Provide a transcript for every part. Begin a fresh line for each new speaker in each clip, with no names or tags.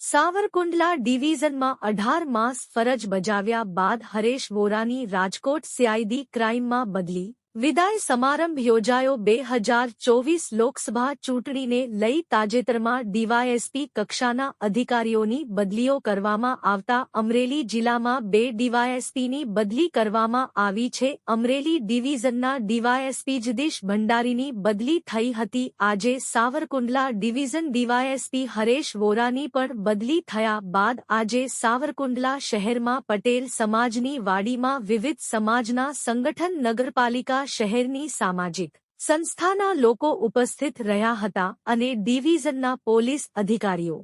સાવરકુંડલા ડિવિઝનમાં અઢાર માસ ફરજ બજાવ્યા બાદ હરેશ વોરાની રાજકોટ સીઆઈડી ક્રાઇમમાં બદલી. વિદાય સમારંભ યોજાયો બે હજાર ચોવીસ લોકસભા ચૂંટણીને લઈ તાજેતરમાં ડીવાયએસપી કક્ષાના અધિકારીઓની બદલીઓ કરવામાં આવતા અમરેલી જિલ્લામાં બે ડીવાયએસપીની બદલી કરવામાં આવી છે. અમરેલી ડિવિઝનના ડીવાયએસપી જગદીશ ભંડારીની બદલી થઈ હતી. આજે સાવરકુંડલા ડિવિઝન ડીવાયએસપી હરેશ વોરાની પણ બદલી થયા બાદ આજે સાવરકુંડલા શહેરમાં પટેલ સમાજની વાડીમાં વિવિધ સમાજના સંગઠન નગરપાલિકા શહેરની સામાજિક સંસ્થાના લોકો ઉપસ્થિત રહ્યા હતા અને ડિવિઝનના પોલીસ અધિકારીઓ,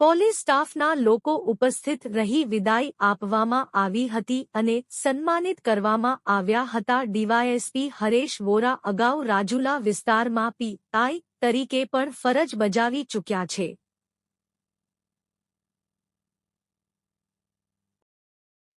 પોલીસ સ્ટાફના લોકો ઉપસ્થિત રહી વિદાય આપવામાં આવી હતી અને સન્માનિત કરવામાં આવ્યા હતા. ડીવાયએસપી હરેશ વોરા અગાઉ રાજુલા વિસ્તારમાં પીઆઈ તરીકે પણ ફરજ બજાવી ચૂક્યા છે.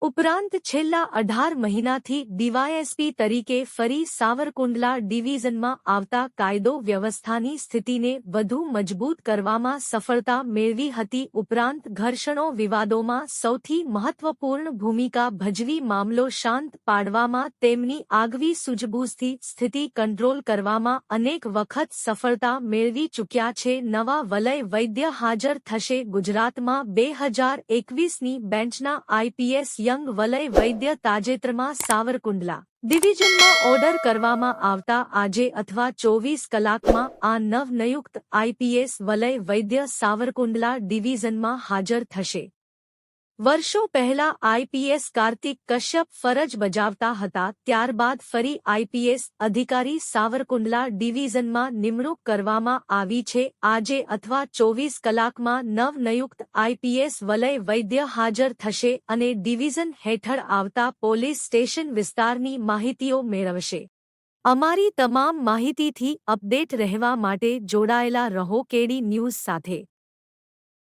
ઉપરાંત છેલ્લા અઢાર મહિનાથી ડીવાયએસપી તરીકે ફરી સાવરકુંડલા ડિવિઝનમાં આવતા કાયદો વ્યવસ્થાની સ્થિતિને વધુ મજબૂત કરવામાં સફળતા મેળવી હતી. ઉપરાંત ઘર્ષણો વિવાદોમાં સૌથી મહત્વપૂર્ણ ભૂમિકા ભજવી મામલો શાંત પાડવામાં, તેમની આગવી સૂઝબૂઝથી સ્થિતિ કંટ્રોલ કરવામાં અનેક વખત સફળતા મેળવી ચૂક્યા છે. નવા વલય વૈદ્ય હાજર થશે. ગુજરાતમાં બે હજાર એકવીસની બેન્ચના આઈપીએસ યંગ વલય વૈદ્ય તાજેતરમાં સાવરકુંડલા. ડિવિઝનમાં ઓર્ડર કરવામાં આવતા આજે અથવા ચોવીસ કલાકમાં આ નવનિયુક્ત આઈપીએસ વલય વૈદ્ય સાવરકુંડલા ડિવિઝનમાં હાજર થશે. વર્ષો પહેલા આઈપીએસ કાર્તિક કશ્યપ ફરજ બજાવતા હતા, ત્યારબાદ ફરી આઈપીએસ અધિકારી સાવરકુંડલા ડિવિઝનમાં નિમણૂક કરવામાં આવી છે. આજે અથવા ચોવીસ કલાકમાં નવનિયુક્ત આઈપીએસ વલય વૈદ્ય હાજર થશે અને ડિવિઝન હેઠળ આવતા પોલીસ સ્ટેશન વિસ્તારની માહિતીઓ મેળવશે. અમારી તમામ માહિતીથી અપડેટ રહેવા માટે જોડાયેલા રહો કેડી ન્યૂઝ સાથે.